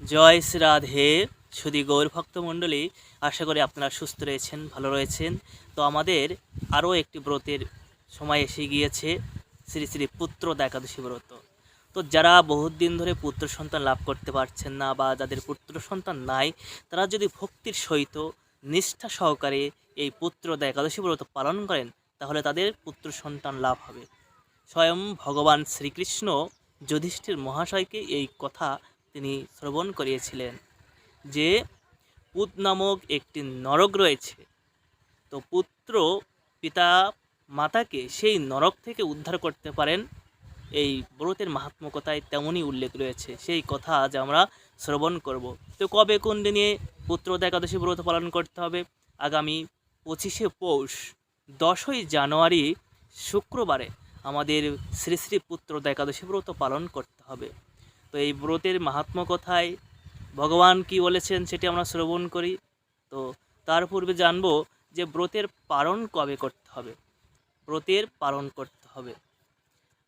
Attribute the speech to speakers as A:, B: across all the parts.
A: জয় শ্রী রাধে সুদী গৌর ভক্তমণ্ডলী আশা করি আপনারা সুস্থ রয়েছেন, ভালো রয়েছেন। তো আমাদের আরও একটি ব্রতের সময় এসে গিয়েছে, শ্রী শ্রী পুত্র একাদশী ব্রত। তো যারা বহুত দিন ধরে পুত্র সন্তান লাভ করতে পারছেন না বা যাদের পুত্র সন্তান নাই, তারা যদি ভক্তির সহিত, নিষ্ঠা সহকারে এই পুত্র একাদশী ব্রত পালন করেন, তাহলে তাদের পুত্র সন্তান লাভ হবে। স্বয়ং ভগবান শ্রীকৃষ্ণ যুধিষ্ঠির মহাশয়কে এই কথা তিনি শ্রবণ করিয়েছিলেন যে পুত নামক একটি নরক রয়েছে। তো পুত্র পিতা মাতাকে সেই নরক থেকে উদ্ধার করতে পারেন। এই ব্রতের মাহাত্মকতায় তেমনই উল্লেখ রয়েছে। সেই কথা আজ আমরা শ্রবণ করব। তো কবে কোন দিনে পুত্র একাদশী ব্রত পালন করতে হবে? আগামী পঁচিশে পৌষ, দশই জানুয়ারি, শুক্রবারে আমাদের শ্রী শ্রী পুত্র একাদশী ব্রত পালন করতে হবে। তো এই ব্রতের মাহাত্ম কথায় ভগবান কি বলেছেন সেটি আমরা শ্রবণ করি। তো তার পূর্বে জানব যে ব্রতের পালন কবে করতে হবে। ব্রতের পালন করতে হবে।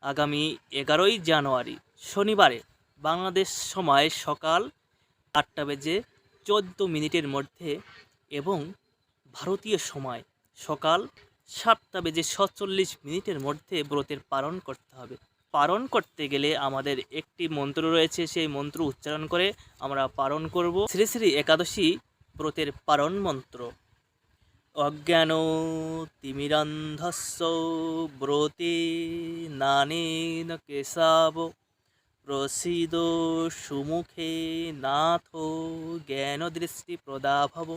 A: আগামী এগারোই জানুয়ারি, শনিবারে, বাংলাদেশ সময় সকাল আটটা বেজে চোদ্দ মিনিটের মধ্যে এবং ভারতীয় সময় সকাল সাতটা বেজে সাতচল্লিশ মিনিটের মধ্যে ব্রতের পালন করতে হবে। পালন করতে গেলে আমাদের একটি মন্ত্র রয়েছে, সেই মন্ত্র উচ্চারণ করে আমরা পালন করব। শ্রী শ্রী একাদশী ব্রতের পালন মন্ত্র। অজ্ঞান তিমিরান্ধস্য ব্রতে নানেন কেশাব। প্রসিদ সুমুখে নাথ জ্ঞান দৃষ্টি প্রদাভব।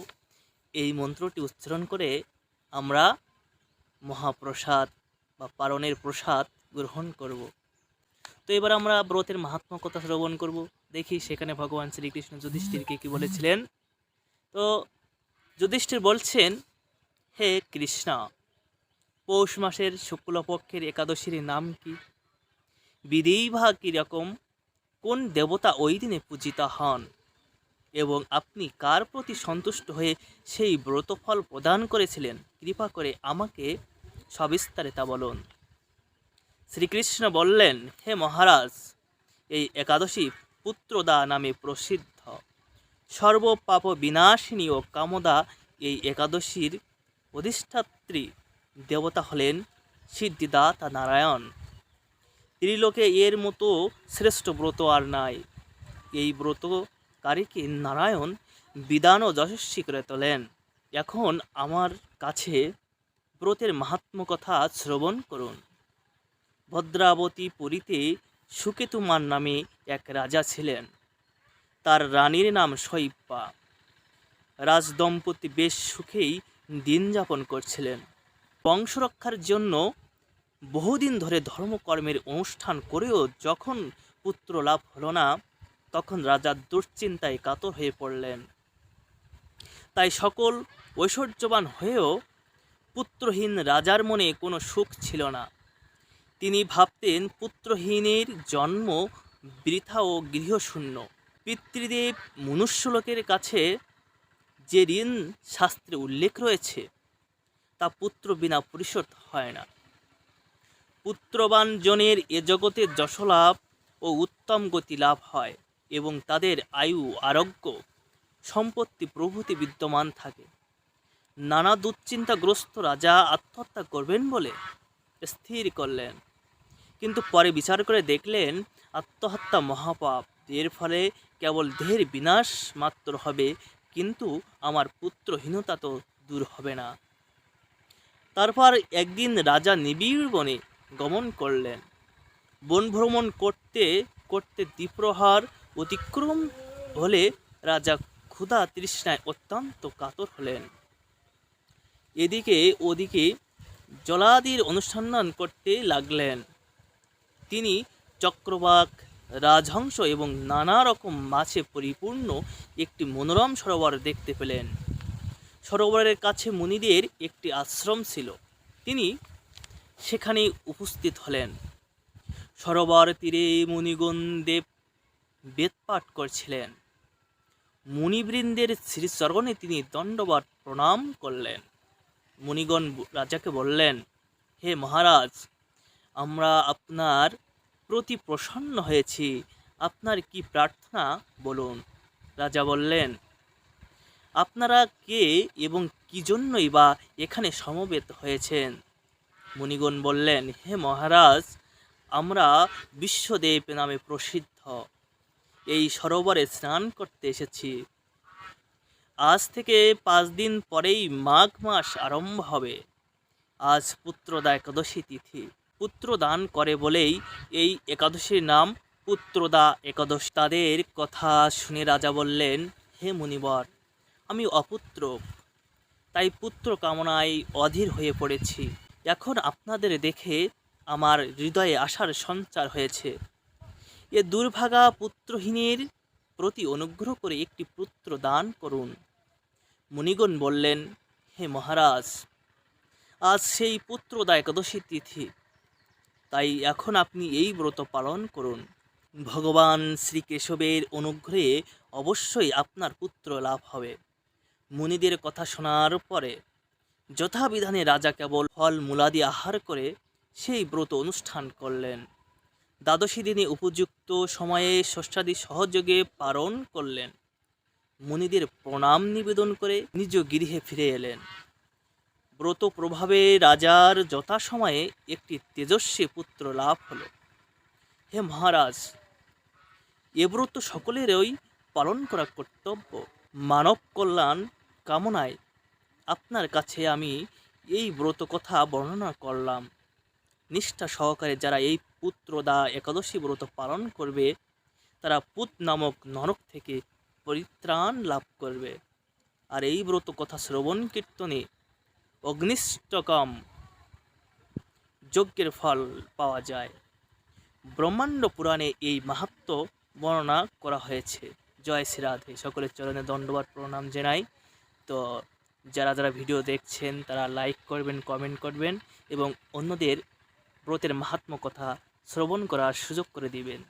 A: এই মন্ত্রটি উচ্চারণ করে আমরা মহাপ্রসাদ বা পালনের প্রসাদ গ্রহণ করব। তো এবার আমরা ব্রতের মাহাত্ম কথা শ্রবণ করব। দেখি সেখানে ভগবান শ্রীকৃষ্ণ যুধিষ্ঠিরকে কি বলেছিলেন। তো যুধিষ্ঠির বলছেন, হে কৃষ্ণা, পৌষ মাসের শুক্লপক্ষের একাদশীর নাম কি? বিদেই কীরকম কোন দেবতা ওই দিনে পূজিতা হন? এবং আপনি কার প্রতি সন্তুষ্ট হয়ে সেই ব্রতফল প্রদান করেছিলেন? কৃপা করে আমাকে সবিস্তারে তা বলুন। শ্রীকৃষ্ণ বললেন, হে মহারাজ, এই একাদশী পুত্রদা নামে প্রসিদ্ধ। সর্বপাপ বিনাশিনী ও কামদা এই একাদশীর অধিষ্ঠাত্রী দেবতা হলেন সিদ্ধিদাতা নারায়ণ। ত্রিলোকে এর মতো শ্রেষ্ঠ ব্রত আর নাই। এই ব্রতকারীকে নারায়ণ বিধান ও যশস্বী করে তোলেন। এখন আমার কাছে ব্রতের মাহাত্ম কথা শ্রবণ করুন। ভদ্রাবতী পুরীতে সুকেতুমার নামে এক রাজা ছিলেন। তার রানীর নাম শৈব্যা রাজদম্পতি বেশ সুখেই দিন যাপন করছিলেন। বংশরক্ষার জন্য বহুদিন ধরে ধর্মকর্মের অনুষ্ঠান করেও যখন পুত্র লাভ হল না, তখন রাজা দুশ্চিন্তায় কাতর হয়ে পড়লেন। তাই সকল ঐশ্বর্যবান হয়েও পুত্রহীন রাজার মনে কোনো সুখ ছিল না। তিনি ভাবতেন পুত্রহীনের জন্ম বৃথা ও গৃহশূন্য। পিতৃদেব মনুষ্যলোকের কাছে যে ঋণ শাস্ত্রে উল্লেখ রয়েছে, তা পুত্র বিনা পরিশোধ হয় না। পুত্রবান জনের এ জগতে যশলাভ ও উত্তম গতি লাভ হয় এবং তাদের আয়ু, আরোগ্য, সম্পত্তি প্রভৃতি বিদ্যমান থাকে। নানা দুশ্চিন্তাগ্রস্ত রাজা আত্মহত্যা করবেন বলে স্থির করলেন। কিন্তু পরে বিচার করে দেখলেন, আত্মহত্যা মহাপাপ। এর ফলে কেবল দেহের বিনাশ মাত্র হবে, কিন্তু আমার পুত্রহীনতা তো দূর হবে না। তারপর একদিন রাজা নিবিড় বনে গমন করলেন। বন ভ্রমণ করতে করতে দ্বীপ্রহার অতিক্রম হলে রাজা ক্ষুধা তৃষ্ণায় অত্যন্ত কাতর হলেন। এদিকে ওদিকে জলাদির অনুসন্ধান করতে লাগলেন। তিনি চক্রবাক, রাজহংস এবং নানা রকম মাছে পরিপূর্ণ একটি মনোরম সরোবর দেখতে পেলেন। সরোবরের কাছে মুনিদের একটি আশ্রম ছিল। তিনি সেখানে উপস্থিত হলেন। সরোবর তীরে মুনিগণ দেব বেদপাঠ করছিলেন। মুনিবৃন্দের শ্রীচরণে তিনি দণ্ডবাদ প্রণাম করলেন। মুনিগণ রাজাকে বললেন, হে মহারাজ, আমরা আপনার প্রতি প্রসন্ন হয়েছি। আপনার কি প্রার্থনা বলুন? রাজা বললেন, আপনারা কে এবং কি জন্যই বা এখানে সমবেত হয়েছেন? মুনিগণ বললেন, হে মহারাজ, আমরা বিশ্বদেব নামে প্রসিদ্ধ। এই সরোবরে স্নান করতে এসেছি। আজ থেকে পাঁচ দিন পরেই মাঘ মাস আরম্ভ হবে। আজ পুত্রদা একাদশী তিথি। পুত্রদান করে বলেই এই একাদশীর নাম পুত্রদা একাদশ। তাদের কথা শুনে রাজা বললেন, হে মুনিবর, আমি অপুত্র। তাই পুত্র কামনায় অধীর হয়ে পড়েছি। এখন আপনাদের দেখে আমার হৃদয়ে আশার সঞ্চার হয়েছে। এ দুর্ভাগা পুত্রহীনের প্রতি অনুগ্রহ করে একটি পুত্র দান করুন। মুনিগণ বললেন, হে মহারাজ, আজ সেই পুত্রদা একাদশী তিথি। তাই এখন আপনি এই ব্রত পালন করুন। ভগবান শ্রীকেশবের অনুগ্রহে অবশ্যই আপনার পুত্র লাভ হবে। মুনিদের কথা শোনার পরে যথাবিধানে রাজা কেবল ফল মূলাদি আহার করে সেই ব্রত অনুষ্ঠান করলেন। দ্বাদশী দিনে উপযুক্ত সময়ে ষষ্ঠাদি সহযোগে পালন করলেন। মুনিদের প্রণাম নিবেদন করে নিজ গৃহে ফিরে এলেন। ব্রত প্রভাবে রাজার যথাসময়ে একটি তেজস্বী পুত্র লাভ হল। হে মহারাজ, এ ব্রত সকলেরই পালন করা কর্তব্য। মানব কল্যাণ কামনায় আপনার কাছে আমি এই ব্রত কথা বর্ণনা করলাম। নিষ্ঠা সহকারে যারা এই পুত্রদা একাদশী ব্রত পালন করবে, তারা পুত নামক নরক থেকে পরিত্রাণ লাভ করবে। আর এই ব্রত কথা শ্রবণ কীর্তনে অগ্নিষ্টকম যজ্ঞের ফল পাওয়া যায়। ব্রহ্মাণ্ড পুরাণে এই মাহাত্ম বর্ণনা করা হয়েছে। জয় শ্রী রাধে। সকলের চরণে দণ্ডবাদ, প্রণাম জানাই। তো যারা যারা ভিডিও দেখছেন, তারা লাইক করবেন, কমেন্ট করবেন এবং অন্যদের ব্রতের মাহাত্ম কথা শ্রবণ করার সুযোগ করে দিবেন।